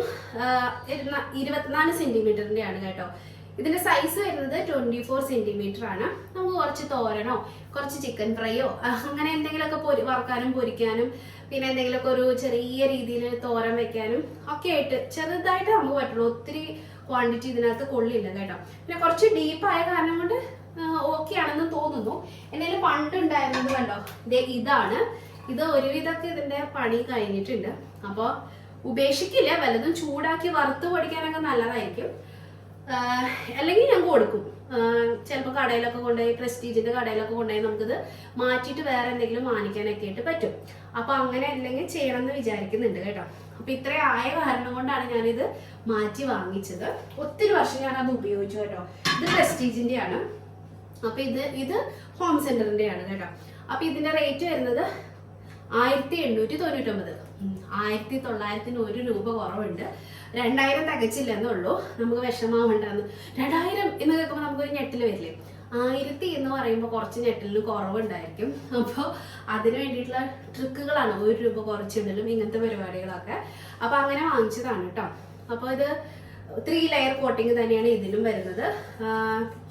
ഇരുപത്തിനാല് സെന്റിമീറ്ററിന്റെ ആണ് കേട്ടോ. ഇതിന്റെ സൈസ് വരുന്നത് ട്വന്റി ഫോർ സെന്റിമീറ്റർ ആണ്. നമുക്ക് കുറച്ച് തോരനോ കുറച്ച് ചിക്കൻ ഫ്രൈയോ അങ്ങനെ എന്തെങ്കിലുമൊക്കെ പൊരി വറക്കാനും പൊരിക്കാനും പിന്നെ എന്തെങ്കിലുമൊക്കെ ഒരു ചെറിയ രീതിയിൽ തോരൻ വെക്കാനും ഒക്കെ ആയിട്ട് ചെറുതായിട്ട് നമുക്ക് പറ്റുള്ളൂ. ഒത്തിരി ക്വാണ്ടിറ്റി ഇതിനകത്ത് കൊള്ളില്ല കേട്ടോ. പിന്നെ കുറച്ച് ഡീപ്പായ കാരണം കൊണ്ട് ഓക്കെ ആണെന്ന് തോന്നുന്നു. എന്നാലും പണ്ട് ഉണ്ടായിരുന്നത് കണ്ടോ ഇതാണ്. ഇത് ഒരുവിധമൊക്കെ ഇതിന്റെ പണി കഴിഞ്ഞിട്ടുണ്ട്. അപ്പോൾ ഉപേക്ഷിക്കില്ല. വല്ലതും ചൂടാക്കി വറുത്ത് പൊടിക്കാനൊക്കെ നല്ലതായിരിക്കും. അല്ലെങ്കിൽ ഞാൻ കൊടുക്കും. ചിലപ്പോൾ കടയിലൊക്കെ കൊണ്ടുപോയി പ്രസ്റ്റീജിന്റെ കടയിലൊക്കെ കൊണ്ടുപോയി നമുക്കിത് മാറ്റിയിട്ട് വേറെ എന്തെങ്കിലും വാങ്ങിക്കാനൊക്കെ ആയിട്ട് പറ്റും. അപ്പൊ അങ്ങനെ അല്ലെങ്കിൽ ചെയ്യണം എന്ന് വിചാരിക്കുന്നുണ്ട് കേട്ടോ. അപ്പൊ ഇത്രയും ആയ കാരണം കൊണ്ടാണ് ഞാനിത് മാറ്റി വാങ്ങിച്ചത്. ഒത്തിരി വർഷം ഞാൻ അത് ഉപയോഗിച്ചു കേട്ടോ. ഇത് പ്രസ്റ്റീജിന്റെ ആണ് അപ്പൊ ഇത് ഇത് ഹോം സെന്ററിന്റെ ആണ് കേട്ടോ. അപ്പൊ ഇതിന്റെ റേറ്റ് വരുന്നത് ആയിരത്തി എണ്ണൂറ്റി തൊണ്ണൂറ്റൊമ്പത് ആയിരത്തി തൊള്ളായിരത്തിന് ഒരു രൂപ കുറവുണ്ട്. രണ്ടായിരം തികച്ചില്ലെന്നേ ഉള്ളൂ നമുക്ക് വിഷമാവണ്ടെന്ന്. രണ്ടായിരം എന്ന് കേൾക്കുമ്പോൾ നമുക്കൊരു ഞെട്ടിൽ വരില്ലേ? ആയിരത്തി എന്ന് പറയുമ്പോൾ കുറച്ച് ഞെട്ടലിന് കുറവുണ്ടായിരിക്കും. അപ്പോൾ അതിന് വേണ്ടിയിട്ടുള്ള ട്രിക്കുകളാണ് ഒരു രൂപ കുറച്ചിടലും ഇങ്ങനത്തെ പരിപാടികളൊക്കെ. അപ്പോൾ അങ്ങനെ വാങ്ങിച്ചതാണ് കേട്ടോ. അപ്പോൾ ഇത് ത്രീ ലെയർ കോട്ടിങ് തന്നെയാണ് ഇതിലും വരുന്നത്.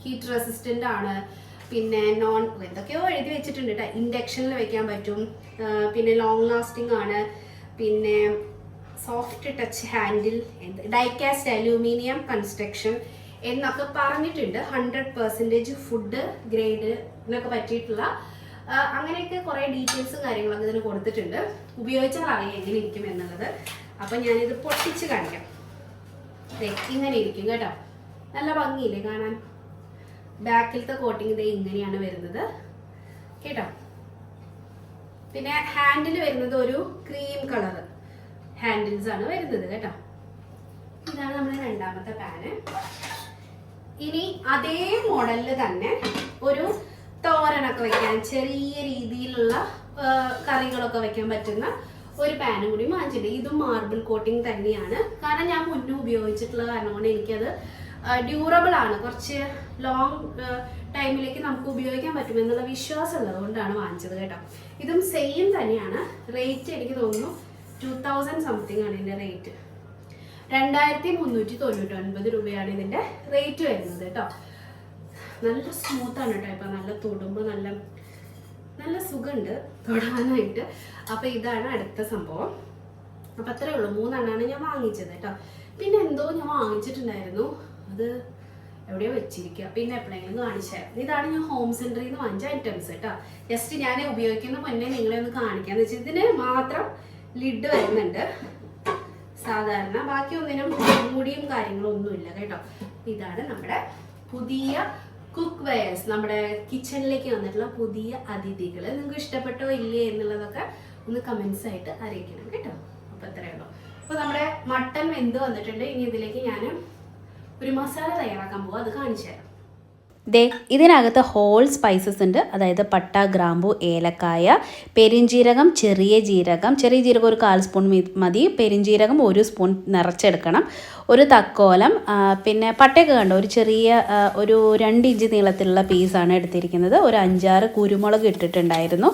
ഹീറ്റ് റെസിസ്റ്റന്റ് ആണ്. പിന്നെ നോൺ എന്തൊക്കെയോ എഴുതി വെച്ചിട്ടുണ്ട് കേട്ടോ ഇൻഡക്ഷനിൽ വെക്കാൻ പറ്റും. പിന്നെ ലോങ് ലാസ്റ്റിംഗ് ആണ്. പിന്നെ soft touch handle die cast aluminium construction എന്നൊക്കെ പറഞ്ഞിട്ടുണ്ട്. ഹൺഡ്രഡ് പെർസെന്റേജ് ഫുഡ് ഗ്രേഡ് എന്നൊക്കെ പറ്റിയിട്ടുള്ള അങ്ങനെയൊക്കെ കുറേ ഡീറ്റെയിൽസും കാര്യങ്ങളൊക്കെ ഇതിന് കൊടുത്തിട്ടുണ്ട്. ഉപയോഗിച്ചാൽ അറിയാം എങ്ങനെ ഇരിക്കും എന്നുള്ളത്. അപ്പം ഞാനിത് പൊട്ടിച്ച് കാണിക്കാം. ഇങ്ങനെ ഇരിക്കും കേട്ടോ. നല്ല ഭംഗിയില്ലേ കാണാൻ? ബാക്കിലത്തെ കോട്ടിങ് ഇതേ ഇങ്ങനെയാണ് വരുന്നത്. കേട്ടോ? പിന്നെ ഹാൻഡിൽ വരുന്നത് ഒരു ക്രീം കളർ ഹാൻഡിൽസ് ആണ് വരുന്നത് കേട്ടോ. ഇതാണ് നമ്മുടെ രണ്ടാമത്തെ പാന് ഇനി അതേ മോഡലിൽ തന്നെ ഒരു തോരനൊക്കെ വെക്കാൻ ചെറിയ രീതിയിലുള്ള കറികളൊക്കെ വെക്കാൻ പറ്റുന്ന ഒരു പാനും കൂടി വാങ്ങിച്ചിട്ടുണ്ട് ഇതും മാർബിൾ കോട്ടിംഗ് തന്നെയാണ്. കാരണം ഞാൻ മുന്നേ ഉപയോഗിച്ചിട്ടുള്ള കാരണം കൊണ്ട് എനിക്കത് ഡ്യൂറബിൾ ആണ്. കുറച്ച് ലോങ് ടൈമിലേക്ക് നമുക്ക് ഉപയോഗിക്കാൻ പറ്റുമെന്നുള്ള വിശ്വാസം ഉള്ളത് കൊണ്ടാണ് വാങ്ങിച്ചത് കേട്ടോ. ഇതും സെയിം തന്നെയാണ്. റേറ്റ് എനിക്ക് തോന്നുന്നു ടു തൗസൻഡ് സംതിങ് ആണ് ഇതിന്റെ റേറ്റ് രണ്ടായിരത്തി മുന്നൂറ്റി തൊണ്ണൂറ്റി ഒൻപത് രൂപയാണ് ഇതിന്റെ റേറ്റ് വരുന്നത് കേട്ടോ. നല്ല സ്മൂത്താണ് കേട്ടോ. ഇപ്പൊ നല്ല തൊടുമ്പോൾ നല്ല നല്ല സുഖമുണ്ട്. തൊടാനായിട്ട്. അപ്പൊ ഇതാണ് അടുത്ത സംഭവം. അപ്പൊ അത്രേ ഉള്ളൂ. മൂന്നെണ്ണാണ് ഞാൻ വാങ്ങിച്ചത് കേട്ടോ. പിന്നെ എന്തോ ഞാൻ വാങ്ങിച്ചിട്ടുണ്ടായിരുന്നു. അത് എവിടെയോ വെച്ചിരിക്കുക പിന്നെ എപ്പോഴെങ്കിലും കാണിച്ചായിരുന്നു ഇതാണ് ഞാൻ ഹോം സെന്ററിൽ നിന്ന് വാങ്ങിച്ച ഐറ്റംസ് കേട്ടോ. ജസ്റ്റ് ഞാൻ ഉപയോഗിക്കുന്ന മുന്നേ നിങ്ങളെ ഒന്ന് കാണിക്കാന്ന് വെച്ചാൽ ഇതിന് മാത്രം ലിഡ് വരുന്നുണ്ട്. സാധാരണ ബാക്കി ഒന്നിനും മുടിയും കാര്യങ്ങളും ഒന്നുമില്ല കേട്ടോ. ഇതാണ് നമ്മുടെ പുതിയ കുക്ക് വെയർസ് നമ്മുടെ കിച്ചണിലേക്ക് വന്നിട്ടുള്ള പുതിയ അതിഥികൾ. നിങ്ങൾക്ക് ഇഷ്ടപ്പെട്ടോ ഇല്ലേ എന്നുള്ളതൊക്കെ ഒന്ന് കമൻസ് ആയിട്ട് അറിയിക്കണം കേട്ടോ. അപ്പൊ അത്രയേ ഉള്ളൂ. അപ്പൊ നമ്മുടെ മട്ടൻ വെന്ത് വന്നിട്ടുണ്ട്. ഇനി ഇതിലേക്ക് ഞാൻ ഒരു മസാല തയ്യാറാക്കാൻ പോകും അത് കാണിച്ചു തരാം. ദേ ഇതിനകത്ത് ഹോൾ സ്പൈസസ് ഉണ്ട്. അതായത് പട്ട ഗ്രാമ്പു ഏലക്കായ പെരിഞ്ജീരകം ചെറിയ ജീരകം. ചെറിയ ജീരകം ഒരു കാൽ സ്പൂൺ മതി. പെരിഞ്ജീരകം ഒരു സ്പൂൺ നിറച്ചെടുക്കണം. ഒരു തക്കോലം. പിന്നെ പട്ടയൊക്കെ കണ്ടോ? ഒരു ചെറിയ ഒരു രണ്ട് ഇഞ്ച് നീളത്തിലുള്ള പീസാണ് എടുത്തിരിക്കുന്നത്. ഒരു അഞ്ചാറ് കുരുമുളക് ഇട്ടിട്ടുണ്ടായിരുന്നു.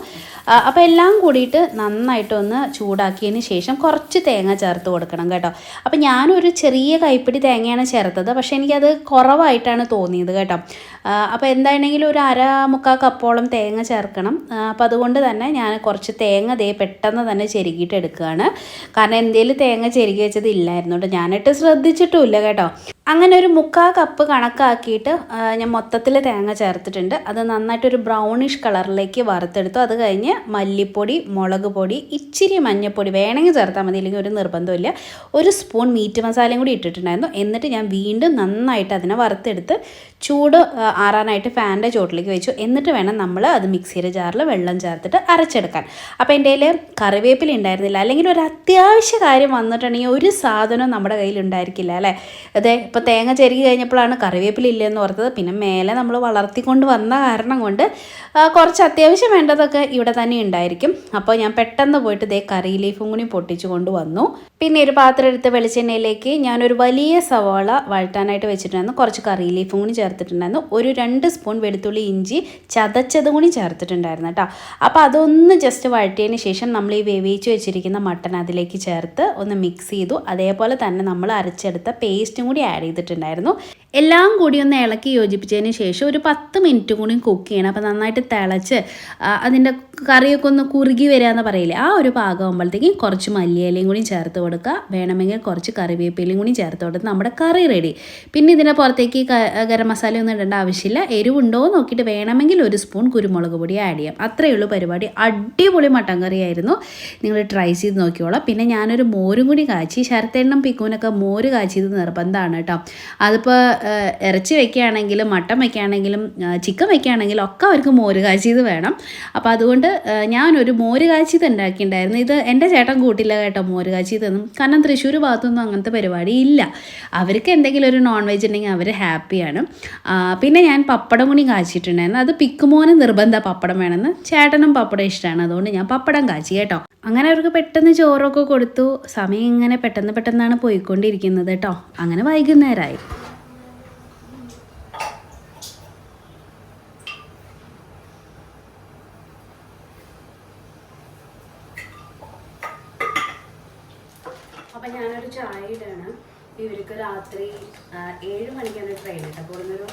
അപ്പോൾ എല്ലാം കൂടിയിട്ട് നന്നായിട്ടൊന്ന് ചൂടാക്കിയതിന് ശേഷം കുറച്ച് തേങ്ങ ചേർത്ത് കൊടുക്കണം കേട്ടോ. അപ്പോൾ ഞാനൊരു ചെറിയ കൈപ്പിടി തേങ്ങയാണ് ചേർത്തത്. പക്ഷേ എനിക്കത് കുറവായിട്ടാണ് തോന്നിയത് കേട്ടോ. അപ്പോൾ എന്താണെങ്കിലും ഒരു അര മുക്കാൽ കപ്പോളം തേങ്ങ ചേർക്കണം. അപ്പോൾ അതുകൊണ്ട് തന്നെ ഞാൻ കുറച്ച് തേങ്ങ ദേ പെട്ടെന്ന് തന്നെ ചെരുകിയിട്ട് എടുക്കുകയാണ്. കാരണം എന്തെങ്കിലും തേങ്ങ ചെരുകി വെച്ചത് ഇല്ലായിരുന്നു കേട്ടോ. ഞാനിട്ട് ശ്രദ്ധിച്ചിട്ടുമില്ല കേട്ടോ. അങ്ങനെ ഒരു മുക്കാൽ കപ്പ് കണക്കാക്കിയിട്ട് ഞാൻ മൊത്തത്തിൽ തേങ്ങ ചേർത്തിട്ടുണ്ട്. അത് നന്നായിട്ടൊരു ബ്രൗണിഷ് കളറിലേക്ക് വറുത്തെടുത്തു. അത് കഴിഞ്ഞ് മല്ലിപ്പൊടി മുളക് പൊടി ഇച്ചിരി മഞ്ഞൾപ്പൊടി വേണമെങ്കിൽ ചേർത്താൽ മതി ഇല്ലെങ്കിൽ ഒരു നിർബന്ധമില്ല ഒരു സ്പൂൺ മീറ്റ് മസാലയും കൂടി ഇട്ടിട്ടുണ്ടായിരുന്നു. എന്നിട്ട് ഞാൻ വീണ്ടും നന്നായിട്ട് അതിനെ വറുത്തെടുത്ത് ചൂട് ആറാനായിട്ട് ഫാനിന്റെ ചോട്ടിലേക്ക് വെച്ചു. എന്നിട്ട് വേണം നമ്മൾ അത് മിക്സിയുടെ ജാറിൽ വെള്ളം ചേർത്തിട്ട് അരച്ചെടുക്കാൻ. അപ്പോൾ എന്റെ കയ്യിൽ കറിവേപ്പില ഉണ്ടായിരുന്നില്ല. അല്ലെങ്കിൽ ഒരു അത്യാവശ്യ കാര്യം വന്നിട്ടുണ്ടെങ്കിൽ ഒരു സാധനവും നമ്മുടെ കയ്യിൽ ഉണ്ടായിരിക്കില്ല അല്ലേ? അതെ ഇപ്പോൾ തേങ്ങ ചെരുകി കഴിഞ്ഞപ്പോഴാണ് കറിവേപ്പില ഇല്ലെന്ന് ഓർത്തത്. പിന്നെ മേലെ നമ്മൾ വളർത്തിക്കൊണ്ട് വന്ന കാരണം കൊണ്ട് കുറച്ച് അത്യാവശ്യം വേണ്ടതൊക്കെ ഇവിടെ തന്നെ ഉണ്ടായിരിക്കും. അപ്പോൾ ഞാൻ പെട്ടെന്ന് പോയിട്ട് ദേ കറി ലീഫും കൂടി പൊട്ടിച്ചു കൊണ്ട് വന്നു. പിന്നെ ഒരു പാത്രം എടുത്ത് വെളിച്ചെണ്ണയിലേക്ക് ഞാനൊരു വലിയ സവാള വഴറ്റാനായിട്ട് വെച്ചിട്ടുണ്ടായിരുന്നു. കുറച്ച് കറി ലീഫും കൂടി ചേർത്തിട്ടുണ്ടായിരുന്നു. രണ്ട് സ്പൂൺ വെളുത്തുള്ളി ഇഞ്ചി ചതച്ചത് കൂടി ചേർത്തിട്ടുണ്ടായിരുന്നു കേട്ടോ. അപ്പോൾ അതൊന്ന് ജസ്റ്റ് വഴറ്റിയതിന് ശേഷം നമ്മൾ ഈ വേവിച്ച് വെച്ചിരിക്കുന്ന മട്ടൺ അതിലേക്ക് ചേർത്ത് ഒന്ന് മിക്സ് ചെയ്തു. അതേപോലെ തന്നെ നമ്മൾ അരച്ചെടുത്ത പേസ്റ്റും കൂടി ആഡ് ചെയ്തിട്ടുണ്ടായിരുന്നു. എല്ലാം കൂടി ഒന്ന് ഇളക്കി യോജിപ്പിച്ചതിന് ശേഷം ഒരു പത്ത് മിനിറ്റ് കൂടി കുക്ക് ചെയ്യണം. അപ്പോൾ നന്നായിട്ട് തിളച്ച് അതിന്റെ കറിയൊക്കെ ഒന്ന് കുറുകി വരിക എന്ന് പറയില്ലേ? ആ ഒരു പാകമാകുമ്പോഴത്തേക്കും കുറച്ച് മല്ലിയിലയും കൂടി ചേർത്ത് കൊടുക്കുക. വേണമെങ്കിൽ കുറച്ച് കറിവേപ്പിലയും കൂടി ചേർത്ത് കൊടുത്ത് നമ്മുടെ കറി റെഡി പിന്നെ ഇതിന്റെ പുറത്തേക്ക് ഗരം മസാല ഒന്നും ഇടേണ്ട ആവശ്യമില്ല. എരിവുണ്ടോ നോക്കിയിട്ട് വേണമെങ്കിൽ ഒരു സ്പൂൺ കുരുമുളക് പൊടി ആഡ് ചെയ്യാം. അത്രയേ ഉള്ളൂ പരിപാടി. അടിപൊളി മട്ടൻ കറിയായിരുന്നു. നിങ്ങൾ ട്രൈ ചെയ്ത് നോക്കിയോളാം പിന്നെ ഞാനൊരു മോരും കൂടി കാച്ചി. ശരത്തെണ്ണം പിക്കൂനൊക്കെ മോര് കാച്ചിയത് നിർബന്ധമാണ് കേട്ടോ. അതിപ്പോൾ ഇറച്ചി വയ്ക്കുകയാണെങ്കിലും മട്ടൻ വയ്ക്കുകയാണെങ്കിലും ചിക്കൻ വയ്ക്കുകയാണെങ്കിലും ഒക്കെ അവർക്ക് മോര് കാച്ചിയത് വേണം. അപ്പോൾ അതുകൊണ്ട് ഞാനൊരു മോര് കാച്ചിയത് ഉണ്ടാക്കിയിട്ടുണ്ടായിരുന്നു. ഇത് എന്റെ ചേട്ടൻ കൂട്ടില്ല കേട്ടോ മോര് കാച്ചിയതൊന്നും കാരണം തൃശ്ശൂർ ഭാഗത്തൊന്നും അങ്ങനത്തെ പരിപാടി ഇല്ല. അവർക്ക് എന്തെങ്കിലും ഒരു നോൺ വെജ് ഉണ്ടെങ്കിൽ അവർ ഹാപ്പിയാണ് പിന്നെ ഞാൻ പപ്പടം കൂടി കാച്ചിട്ടുണ്ടായിരുന്നു. അത് പിക്കുമോന് നിർബന്ധ പപ്പടം വേണമെന്ന് ചേട്ടനും പപ്പടം ഇഷ്ടമാണ്. അതുകൊണ്ട് ഞാൻ പപ്പടം കാച്ചി കേട്ടോ. അങ്ങനെ അവർക്ക് പെട്ടെന്ന് ചോറൊക്കെ കൊടുത്തു. സമയം ഇങ്ങനെ പെട്ടെന്ന് പെട്ടെന്നാണ് പോയിക്കൊണ്ടിരിക്കുന്നത് കേട്ടോ. അങ്ങനെ വൈകുന്നേരമായി. ആണ് ഇവർക്ക് രാത്രി ഏഴ് മണിക്കാണ് ട്രെയിൻ കേട്ടോ. അപ്പോൾ ഇവിടുന്നൊരു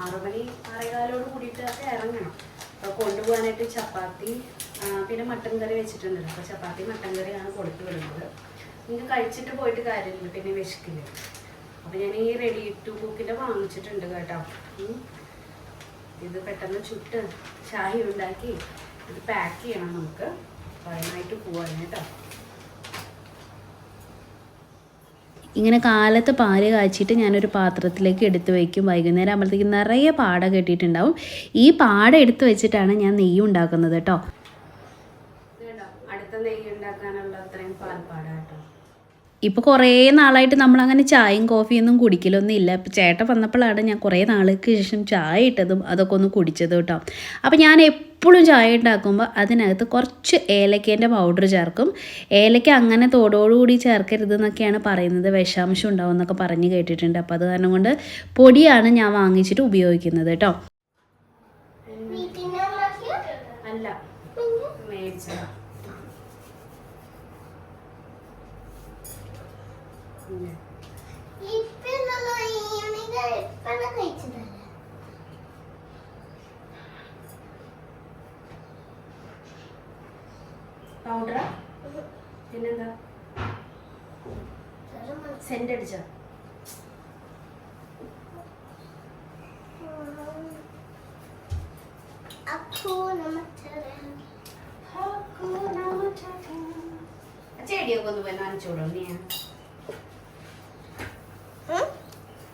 ആറു മണി ആറേകാലോട് കൂടിയിട്ട് ഒക്കെ ഇറങ്ങണം. അപ്പോൾ കൊണ്ടുപോകാനായിട്ട് ചപ്പാത്തി പിന്നെ മട്ടൻ കറി വെച്ചിട്ടുണ്ട്. അപ്പോൾ ചപ്പാത്തി മട്ടൻ കറിയാണ് കൊടുത്തു വിടുന്നത്. നിങ്ങൾക്ക് കഴിച്ചിട്ട് പോയിട്ട് കാര്യമില്ല. പിന്നെ വിശക്കില്ല. അപ്പോൾ ഞാൻ ഈ റെഡി ടു കുക്കിന്റെ വാങ്ങിച്ചിട്ടുണ്ട് കേട്ടോ. ഇത് പെട്ടെന്ന് ചുട്ട് ചായ ഉണ്ടാക്കി ഇത് പാക്ക് ചെയ്യണം നമുക്ക്. ഭയമായിട്ട് പോവാൻ കേട്ടോ. ഇങ്ങനെ കാലത്ത് പാൽ കാച്ചിട്ട് ഞാനൊരു പാത്രത്തിലേക്ക് എടുത്ത് വയ്ക്കും. വൈകുന്നേരം ആകുമ്പോഴത്തേക്ക് നിറയെ പാട കെട്ടിയിട്ടുണ്ടാവും. ഈ പാട എടുത്ത് വെച്ചിട്ടാണ് ഞാൻ നെയ്യ് ഉണ്ടാക്കുന്നത് കേട്ടോ ഇത് കണ്ടോ അടുത്ത നെയ്യ് ഉണ്ടാക്കാനുള്ള അത്രയും പാൽപ്പാട കേട്ടോ ഇപ്പോൾ കുറേ നാളായിട്ട് നമ്മൾ അങ്ങനെ ചായയും കോഫിയൊന്നും കുടിക്കലൊന്നും ഇല്ല ഇപ്പോൾ ചേട്ടൻ വന്നപ്പോഴാണ് ഞാൻ കുറേ നാൾക്ക് ശേഷം ചായ ഇട്ടതും അതൊക്കെ ഒന്ന് കുടിച്ചത് കേട്ടോ. അപ്പോൾ ഞാൻ എപ്പോഴും ചായ ഉണ്ടാക്കുമ്പോൾ അതിനകത്ത് കുറച്ച് ഏലക്കേന്റെ പൗഡർ ചേർക്കും. ഏലക്ക അങ്ങനെ തോടോടുകൂടി ചേർക്കരുത് എന്നൊക്കെയാണ് പറയുന്നത്. വിഷാംശം ഉണ്ടാവും എന്നൊക്കെ പറഞ്ഞ് കേട്ടിട്ടുണ്ട്. അപ്പോൾ അത് കാരണം കൊണ്ട് പൊടിയാണ് ഞാൻ വാങ്ങിച്ചിട്ട് ഉപയോഗിക്കുന്നത് കേട്ടോ. പൗഡറാ പിന്നെന്താ? സെന്റ് അടിച്ച? ചെടിയൊക്കെ ഒന്ന് പോയി നനച്ചൂടോ നീ?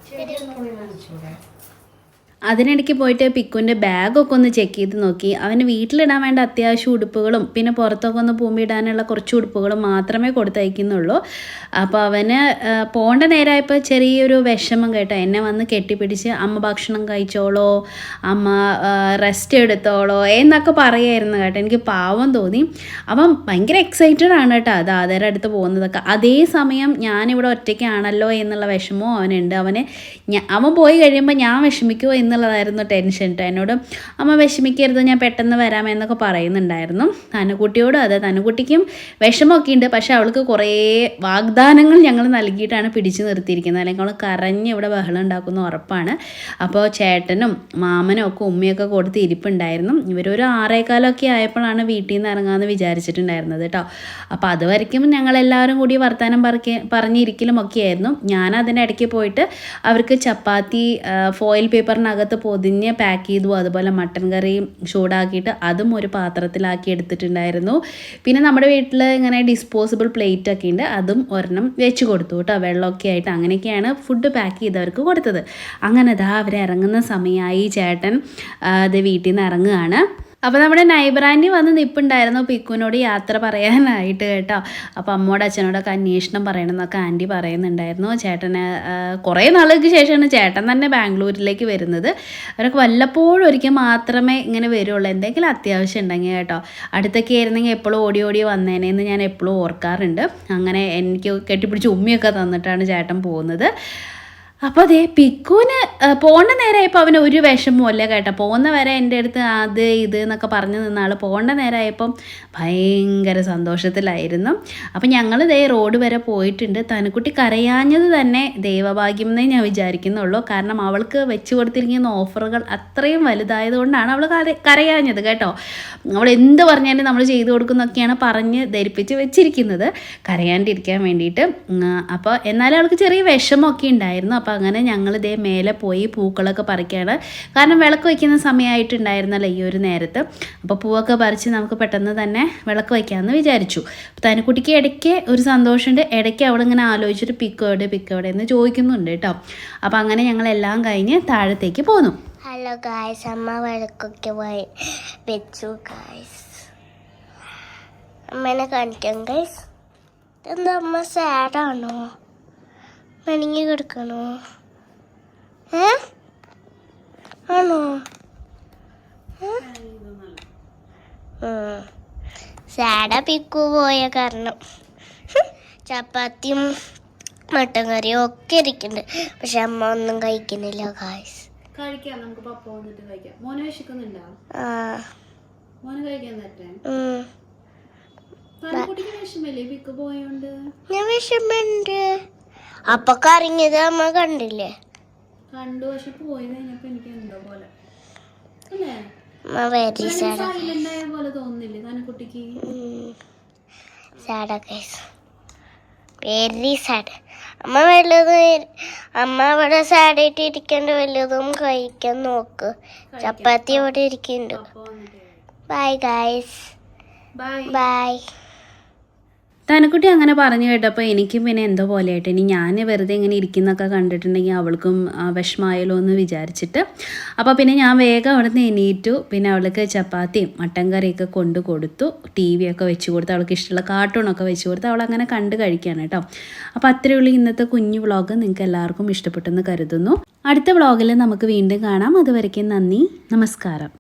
ചെടിയൊന്നും പോയി നനച്ചൂടെ? അതിനിടയ്ക്ക് പോയിട്ട് പിക്കുവിന്റെ ബാഗൊക്കെ ഒന്ന് ചെക്ക് ചെയ്ത് നോക്കി. അവന് വീട്ടിലിടാൻ വേണ്ട അത്യാവശ്യം ഉടുപ്പുകളും പിന്നെ പുറത്തൊക്കെ ഒന്ന് പൂമ്പിടാനുള്ള കുറച്ച് ഉടുപ്പുകളും മാത്രമേ കൊടുത്തയക്കുന്നുള്ളൂ. അപ്പോൾ അവന് പോകേണ്ട നേരമായപ്പോൾ ചെറിയൊരു വിഷമം കേട്ടോ. എന്നെ വന്ന് കെട്ടിപ്പിടിച്ച് അമ്മ ഭക്ഷണം കഴിച്ചോളോ അമ്മ റെസ്റ്റ് എടുത്തോളോ എന്നൊക്കെ പറയായിരുന്നു കേട്ടോ. എനിക്ക് പാവം തോന്നി. അവൻ ഭയങ്കര എക്സൈറ്റഡ് ആണ് കേട്ടോ അത് ആധാരം അടുത്ത് പോകുന്നതൊക്കെ. അതേ സമയം ഞാനിവിടെ ഒറ്റയ്ക്കാണല്ലോ എന്നുള്ള വിഷമവും അവനുണ്ട്. അവന് അവൻ പോയി കഴിയുമ്പോൾ ഞാൻ വിഷമിക്കുമോ എന്നുള്ളതായിരുന്നു ടെൻഷൻ കേട്ടോ എന്നോട് അമ്മ വിഷമിക്കരുത് ഞാൻ പെട്ടെന്ന് വരാമെന്നൊക്കെ പറയുന്നുണ്ടായിരുന്നു. തനുക്കുട്ടിയോടും അതെ തനുക്കുട്ടിക്കും വിഷമമൊക്കെ ഉണ്ട് പക്ഷെ അവൾക്ക് കുറേ വാഗ്ദാനങ്ങൾ ഞങ്ങൾ നൽകിയിട്ടാണ് പിടിച്ചു നിർത്തിയിരിക്കുന്നത്. അല്ലെങ്കിൽ അവൾ കരഞ്ഞ് ഇവിടെ ബഹളം ഉണ്ടാക്കുന്ന ഉറപ്പാണ്. അപ്പോൾ ചേട്ടനും മാമനും ഒക്കെ ഉമ്മയൊക്കെ കൊടുത്ത് ഇരിപ്പുണ്ടായിരുന്നു. ഇവരൊരു ആറേക്കാലമൊക്കെ ആയപ്പോഴാണ് വീട്ടിൽ നിന്ന് ഇറങ്ങാമെന്ന് വിചാരിച്ചിട്ടുണ്ടായിരുന്നത് കേട്ടോ. അപ്പോൾ അതുവരയ്ക്കും ഞങ്ങളെല്ലാവരും കൂടി വർത്തമാനം പറക്കി പറഞ്ഞിരിക്കലും ഒക്കെ ആയിരുന്നു. ഞാൻ ഇടയ്ക്ക് പോയിട്ട് അവർക്ക് ചപ്പാത്തി ഫോയിൽ പേപ്പറിനകത്ത് പൊതിഞ്ഞ് പാക്ക് ചെയ്തു. അതുപോലെ മട്ടൻ കറിയും ചൂടാക്കിയിട്ട് അതും ഒരു പാത്രത്തിലാക്കി എടുത്തിട്ടുണ്ടായിരുന്നു. പിന്നെ നമ്മുടെ വീട്ടിൽ ഇങ്ങനെ ഡിസ്പോസിബിൾ പ്ലേറ്റ് ഒക്കെ ഉണ്ട്. അതും ഒരെണ്ണം വെച്ച് കൊടുത്തു കേട്ടോ. വെള്ളമൊക്കെ ആയിട്ട് അങ്ങനെയൊക്കെയാണ് ഫുഡ് പാക്ക് ചെയ്തവർക്ക് കൊടുത്തത്. അങ്ങനെ ദാ അവർ ഇറങ്ങുന്ന സമയമായി ചേട്ടൻ അത് വീട്ടിൽ നിന്ന് ഇറങ്ങുകയാണ്. അപ്പോൾ നമ്മുടെ നൈബറാന്റി വന്ന് നിൽപ്പുണ്ടായിരുന്നു പിക്കുവിനോട് യാത്ര പറയാനായിട്ട് കേട്ടോ. അപ്പോൾ അമ്മോട് അച്ഛനോടൊക്കെ അന്വേഷണം പറയണമെന്നൊക്കെ ആന്റി പറയുന്നുണ്ടായിരുന്നു. ചേട്ടന് കുറേ നാളുകൾക്ക് ശേഷമാണ് ചേട്ടൻ തന്നെ ബാംഗ്ലൂരിലേക്ക് വരുന്നത്. അവരൊക്കെ വല്ലപ്പോഴും ഒരിക്കൽ മാത്രമേ ഇങ്ങനെ വരുള്ളൂ. എന്തെങ്കിലും അത്യാവശ്യം ഉണ്ടെങ്കിൽ കേട്ടോ. അടുത്തൊക്കെ ആയിരുന്നെങ്കിൽ എപ്പോഴും ഓടി ഓടി വന്നേനെന്ന് ഞാൻ എപ്പോഴും ഓർക്കാറുണ്ട്. അങ്ങനെ എനിക്ക് കെട്ടിപ്പിടിച്ച് ഉമ്മിയൊക്കെ തന്നിട്ടാണ് ചേട്ടൻ പോകുന്നത്. അപ്പോൾ അതേ പിക്കുവിന് പോകേണ്ട പോണ്ട നേരമായപ്പോൾ അവന് ഒരു വിഷമവും കേട്ടോ. പോകുന്ന വരെ എന്റെ അടുത്ത് അത് ഇത് എന്നൊക്കെ പറഞ്ഞു നിന്ന ആൾ പോകേണ്ട നേരമായപ്പം ഭയങ്കര സന്തോഷത്തിലായിരുന്നു. അപ്പം ഞങ്ങൾ ദേ റോഡ് വരെ പോയിട്ടുണ്ട്. തനുക്കുട്ടി കരയാഞ്ഞത് തന്നെ ദൈവഭാഗ്യം എന്നേ ഞാൻ വിചാരിക്കുന്നുള്ളൂ. കാരണം അവൾക്ക് വെച്ച് കൊടുത്തിരിക്കുന്ന ഓഫറുകൾ അത്രയും വലുതായതുകൊണ്ടാണ് അവൾ കര കരയാഞ്ഞത് കേട്ടോ. അവൾ എന്ത് പറഞ്ഞാലും നമ്മൾ ചെയ്തു കൊടുക്കുന്നൊക്കെയാണ് പറഞ്ഞ് ധരിപ്പിച്ച് വെച്ചിരിക്കുന്നത്. കരയാണ്ടിരിക്കാൻ വേണ്ടിയിട്ട്. അപ്പോൾ എന്നാലും അവൾക്ക് ചെറിയ വിഷമമൊക്കെ ഉണ്ടായിരുന്നു. അപ്പോൾ അങ്ങനെ ഞങ്ങൾ ഇതേ മേലെ പോയി പൂക്കളൊക്കെ പറിക്കുകയാണ് കാരണം വിളക്ക് വയ്ക്കുന്ന സമയമായിട്ടുണ്ടായിരുന്നല്ലോ ഈ ഒരു നേരത്ത്. അപ്പോൾ പൂവൊക്കെ പറിച്ച് നമുക്ക് പെട്ടെന്ന് തന്നെ വിളക്ക് വയ്ക്കാമെന്ന് വിചാരിച്ചു. അപ്പോൾ തനിക്കുട്ടിക്ക് ഇടയ്ക്ക് ഒരു സന്തോഷമുണ്ട്. ഇടയ്ക്ക് അവിടെ ഇങ്ങനെ ആലോചിച്ചിട്ട് പിക്ക് എവിടെ പിക്ക് എവിടെ എന്ന് ചോദിക്കുന്നുണ്ട് കേട്ടോ. അപ്പോൾ അങ്ങനെ ഞങ്ങളെല്ലാം കഴിഞ്ഞ് താഴത്തേക്ക് പോന്നു. ഹലോ ഗായ്സ് അമ്മ വിളക്കൊക്കെ പോയി വെച്ചു ഗായ്സ് അമ്മേനെ കാണിക്കാം ഗായ്സ് എന്താ അമ്മ സാഡാണോ മെണങ്ങി കിടക്കണോ? ഏ? ആണോ? സാഡ പിക്കു പോയ കാരണം. ചപ്പാത്തിയും മട്ടൻ കറിയും ഒക്കെ ഇരിക്കുന്നുണ്ട് പക്ഷെ അമ്മ ഒന്നും കഴിക്കുന്നില്ല ഗായ്സ് കഴിക്കാം നമുക്ക് പപ്പ വന്നിട്ട് കഴിക്കാം. മോനെ വിശക്കുന്നുണ്ടോ? ആ. മോന് കഴിക്കാൻ തരട്ടെ ഞാൻ വിഷമുണ്ട്. അപ്പൊ കറങ്ങിയത് അമ്മ കണ്ടില്ലേ? കണ്ടു പക്ഷെ പോയി കഴിഞ്ഞപ്പോ എനിക്ക് എന്തോ പോലെ. അല്ലേ? സൈലന്റ് ആയ പോലെ തോന്നുന്നില്ലേ കുട്ടിക്ക് സാഡ് വെരി സാഡ് അമ്മ വല്ലതും അമ്മ അവിടെ സാഡായിട്ട് ഇരിക്കേണ്ട വല്ലതും കഴിക്കാൻ നോക്ക്. ചപ്പാത്തി ഇവിടെ ഇരിക്കുന്നുണ്ട് ബൈ ഗായ്സ് ബൈ തനക്കുട്ടി അങ്ങനെ പറഞ്ഞു കേട്ടപ്പോൾ എനിക്കും പിന്നെ എന്തോ പോലെയായിട്ട്. ഇനി ഞാൻ വെറുതെ ഇങ്ങനെ ഇരിക്കുന്നൊക്കെ കണ്ടിട്ടുണ്ടെങ്കിൽ അവൾക്കും ആ, വിഷമായാലോ എന്ന് വിചാരിച്ചിട്ട്. അപ്പോൾ പിന്നെ ഞാൻ വേഗം അവിടെ നിന്ന് എണീറ്റു. പിന്നെ അവൾക്ക് ചപ്പാത്തിയും മട്ടൻ കറിയൊക്കെ കൊണ്ട് കൊടുത്തു. ടി വി ഒക്കെ വെച്ച് കൊടുത്തു അവൾക്ക് ഇഷ്ടമുള്ള കാർട്ടൂണൊക്കെ വെച്ച് കൊടുത്തു അവൾ അങ്ങനെ കണ്ട് കഴിക്കുകയാണ് കേട്ടോ. അപ്പോൾ അത്രയേ ഉള്ളൂ ഇന്നത്തെ കുഞ്ഞു വ്ളോഗ് നിങ്ങൾക്ക് എല്ലാവർക്കും ഇഷ്ടപ്പെട്ടെന്ന് കരുതുന്നു. അടുത്ത വ്ളോഗിൽ നമുക്ക് വീണ്ടും കാണാം. അതുവരയ്ക്കും നന്ദി. നമസ്കാരം.